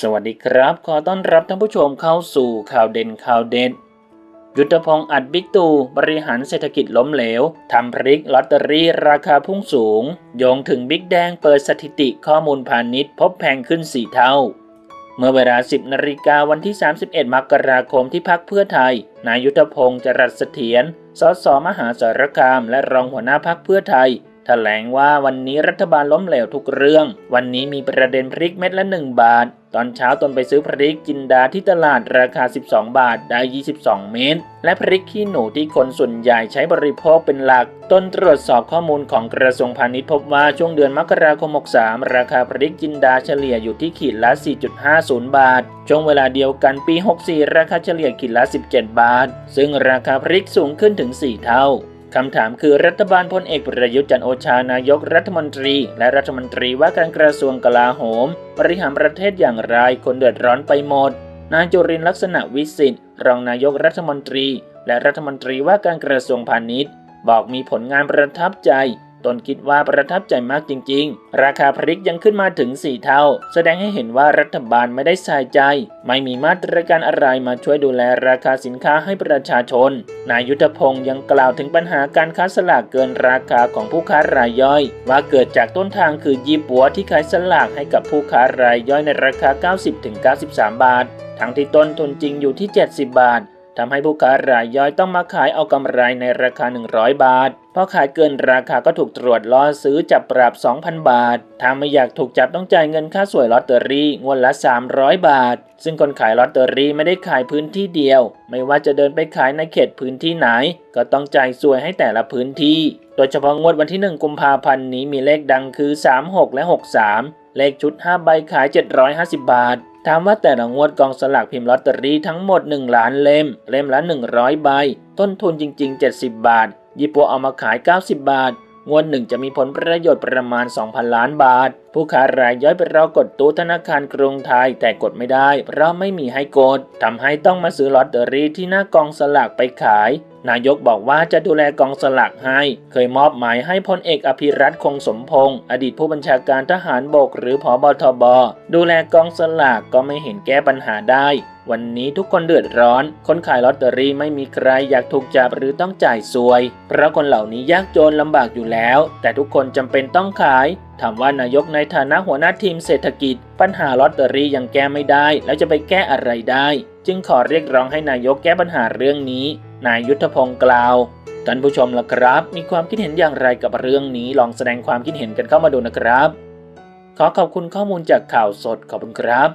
สวัสดีครับ ขอต้อนรับท่านผู้ชมเข้าสู่ข่าวเด่นข่าวเด็ด ยุทธพงศ์อัดบิ๊กตู่บริหารเศรษฐกิจล้มเหลวทำพริกลอตเตอรี่ราคาพุ่งสูง โยงถึงบิ๊กแดงเปิดสถิติข้อมูลพาณิชย์ พบแพงขึ้น 4 เท่า เมื่อเวลา 10นาฬิกาวันที่ 31 มกราคมที่พักเพื่อไทย นายยุทธพงศ์จรัสเสถียร สสมหาสารคาม และรองหัวหน้าพักเพื่อไทย แถลงว่าวันนี้รัฐบาลล้มเหลวทุกเรื่อง วันนี้มีประเด็นพริกเม็ดละ 1 บาท ตอนเช้าตนไปซื้อพริกจินดาที่ตลาดราคา 12 บาทได้ 22 เมตรและพริกขี้หนูที่คนส่วนใหญ่ใช้บริโภคเป็นหลัก ตนตรวจสอบข้อมูลของกระทรวงพาณิชย์พบว่าช่วงเดือนมกราคม 63 ราคาพริกจินดาเฉลี่ยอยู่ที่ขีดละ 4.50 บาท ช่วงเวลาเดียวกันปี 64 ราคาเฉลี่ยขีดละ 17 บาท ซึ่งราคาพริกสูงขึ้นถึง 4 เท่า คำถามคือรัฐบาลพลเอกประยุทธ์จันโอชานายกรัฐมนตรี และรัฐมนตรีว่าการกระทรวงกลาโหม บริหารประเทศอย่างไรคนเดือดร้อนไปหมด นายจุรินลักษณะวิสิทธิ์รองนายกรัฐมนตรี และรัฐมนตรีว่าการกระทรวงพาณิชย์ บอกมีผลงานประทับใจ ตนคิดว่าประทับใจมากจริง ๆ ราคาพริกยังขึ้นมาถึง 4 เท่า แสดงให้เห็นว่ารัฐบาลไม่ได้ใส่ใจ ไม่มีมาตรการอะไรมาช่วยดูแลราคาสินค้าให้ประชาชน นายยุทธพงศ์ยังกล่าวถึงปัญหาการค้าสลากเกินราคาของผู้ค้ารายย่อย ว่าเกิดจากต้นทางคือยี่ปัวที่ขายสลากให้กับผู้ค้ารายย่อยในราคา 90-93 บาท ทั้งที่ต้นทุนจริงอยู่ที่ 70 บาท ทำให้ผู้ค้ารายย่อยต้องมาขายเอากำไรในราคา 100 บาทเพราะขายเกินราคาก็ถูกตรวจล้อซื้อจับปรับ 2,000 บาท ถ้าไม่อยากถูกจับต้องจ่ายเงินค่าสวยลอตเตอรี่งวดละ 300 บาท ซึ่งคนขายลอตเตอรี่ไม่ได้ขายพื้นที่เดียว ไม่ว่าจะเดินไปขายในเขตพื้นที่ไหน ก็ต้องจ่ายสวยให้แต่ละพื้นที่ โดยเฉพาะงวดวันที่ 1 กุมภาพันธ์นี้มีเลขดังคือ 36 และ 63 เลขชุด 5 ใบขาย 750 บาท ถามว่าแต่ละงวดกองสลากพิมพ์ลอตเตอรี่ทั้งหมด 1 ล้านเล่ม เล่มละ 100 ใบ ต้นทุนจริง ๆ 70 บาท ยี่ปัวเอามาขาย 90 บาท งวดหนึ่งจะมีผลประโยชน์ประมาณ 2,000 ล้านบาท ผู้ค้ารายย่อยไปรอกดตู้ธนาคารกรุงไทยแต่กดไม่ได้ เพราะไม่มีให้กดทำให้ต้องมาซื้อลอตเตอรี่ที่หน้ากองสลากไปขาย นายกบอกว่าจะดูแลกองสลากให้ เคยมอบหมายให้พลเอกอภิรัตคงสมพงศ์อดีตผู้บัญชาการทหารบกหรือผอบทบ ดูแลกองสลากก็ไม่เห็นแก้ปัญหาได้ วันนี้ทุกคนเดือดร้อน คนขายลอตเตอรี่ไม่มีใครอยากถูกจับหรือต้องจ่ายสวย เพราะคนเหล่านี้ยากจนลำบากอยู่แล้ว แต่ทุกคนจำเป็นต้องขายถามว่านายกในฐานะหัวหน้าทีมเศรษฐกิจ ปัญหาลอตเตอรี่ยังแก้ไม่ได้ แล้วจะไปแก้อะไรได้ จึงขอเรียกร้องให้นายกแก้ปัญหาเรื่องนี้ นายยุทธพงศ์กล่าวท่านผู้ชมล่ะครับ มีความคิดเห็นอย่างไรกับเรื่องนี้ลองแสดงความคิดเห็นกันเข้ามาดูนะครับ ขอขอบคุณข้อมูลจากข่าวสดขอบคุณครับ